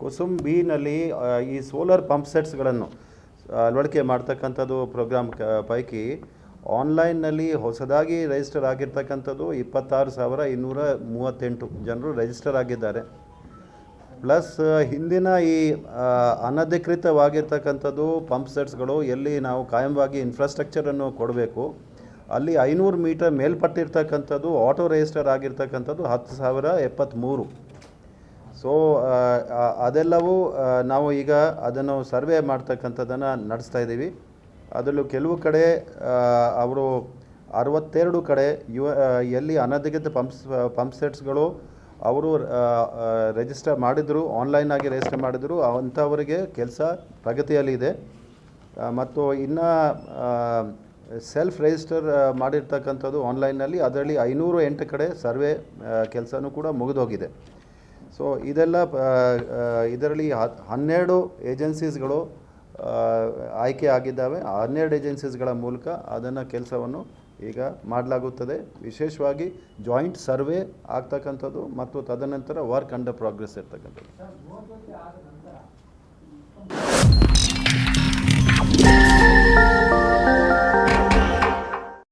ಕುಸುಮ್ ಬಿನಲ್ಲಿ ಈ solar pump ಸೆಟ್ಸ್ಗಳನ್ನು ಅಳವಡಿಕೆ ಮಾಡ್ತಕ್ಕಂಥದ್ದು ಪ್ರೋಗ್ರಾಮ್ ಪೈಕಿ ಆನ್ಲೈನ್ನಲ್ಲಿ ಹೊಸದಾಗಿ ರಿಜಿಸ್ಟರ್ ಆಗಿರ್ತಕ್ಕಂಥದ್ದು ಇಪ್ಪತ್ತಾರು ಸಾವಿರ ಇನ್ನೂರ ಮೂವತ್ತೆಂಟು ಜನರು ರಿಜಿಸ್ಟರ್ ಆಗಿದ್ದಾರೆ. ಪ್ಲಸ್, ಹಿಂದಿನ ಈ ಅನಧಿಕೃತವಾಗಿರ್ತಕ್ಕಂಥದ್ದು ಪಂಪ್ ಸೆಟ್ಸ್ಗಳು ಎಲ್ಲಿ ನಾವು ಕಾಯಂವಾಗಿ ಇನ್ಫ್ರಾಸ್ಟ್ರಕ್ಚರನ್ನು ಕೊಡಬೇಕು, ಅಲ್ಲಿ ಐನೂರು ಮೀಟರ್ ಮೇಲ್ಪಟ್ಟಿರ್ತಕ್ಕಂಥದ್ದು ಆಟೋ ರಿಜಿಸ್ಟರ್ ಆಗಿರ್ತಕ್ಕಂಥದ್ದು ಹತ್ತು ಸಾವಿರ ಎಪ್ಪತ್ತ್ಮೂರು ಸೊ ಅದೆಲ್ಲವೂ ನಾವು ಈಗ ಅದನ್ನು ಸರ್ವೆ ಮಾಡ್ತಕ್ಕಂಥದ್ದನ್ನು ನಡೆಸ್ತಾ ಇದ್ದೀವಿ. ಅದರಲ್ಲೂ ಕೆಲವು ಕಡೆ ಅವರು ಅರವತ್ತೆರಡು ಕಡೆ ಯು ಎಲ್ಲಿ ಅನಧಿಕೃತ ಪಂಪ್ಸ್, ಪಂಪ್ ಸೆಟ್ಸ್ಗಳು ಅವರು ರಿಜಿಸ್ಟರ್ ಮಾಡಿದರು ಆನ್ಲೈನಾಗಿ ರಿಜಿಸ್ಟರ್ ಮಾಡಿದರು, ಅಂಥವರಿಗೆ ಕೆಲಸ ಪ್ರಗತಿಯಲ್ಲಿದೆ ಮತ್ತು ಇನ್ನು ಸೆಲ್ಫ್ ರಿಜಿಸ್ಟರ್ ಮಾಡಿರ್ತಕ್ಕಂಥದ್ದು ಆನ್ಲೈನಲ್ಲಿ ಅದರಲ್ಲಿ ಐನೂರು ಎಂಟು ಕಡೆ ಸರ್ವೆ ಕೆಲಸನೂ ಕೂಡ ಮುಗಿದೋಗಿದೆ. ಸೊ ಇದೆಲ್ಲ ಇದರಲ್ಲಿ ಹನ್ನೆರಡು ಏಜೆನ್ಸೀಸ್ಗಳು ಆಯ್ಕೆ ಆಗಿದ್ದಾವೆ. ಹನ್ನೆರಡು ಏಜೆನ್ಸೀಸ್ಗಳ ಮೂಲಕ ಅದನ್ನು ಕೆಲಸವನ್ನು ಈಗ ಮಾಡಲಾಗುತ್ತದೆ. ವಿಶೇಷವಾಗಿ ಜಾಯಿಂಟ್ ಸರ್ವೆ ಆಗ್ತಕ್ಕಂಥದ್ದು ಮತ್ತು ತದನಂತರ ವರ್ಕ್ ಅಂಡರ್ ಪ್ರೋಗ್ರೆಸ್ ಇರ್ತಕ್ಕಂಥದ್ದು.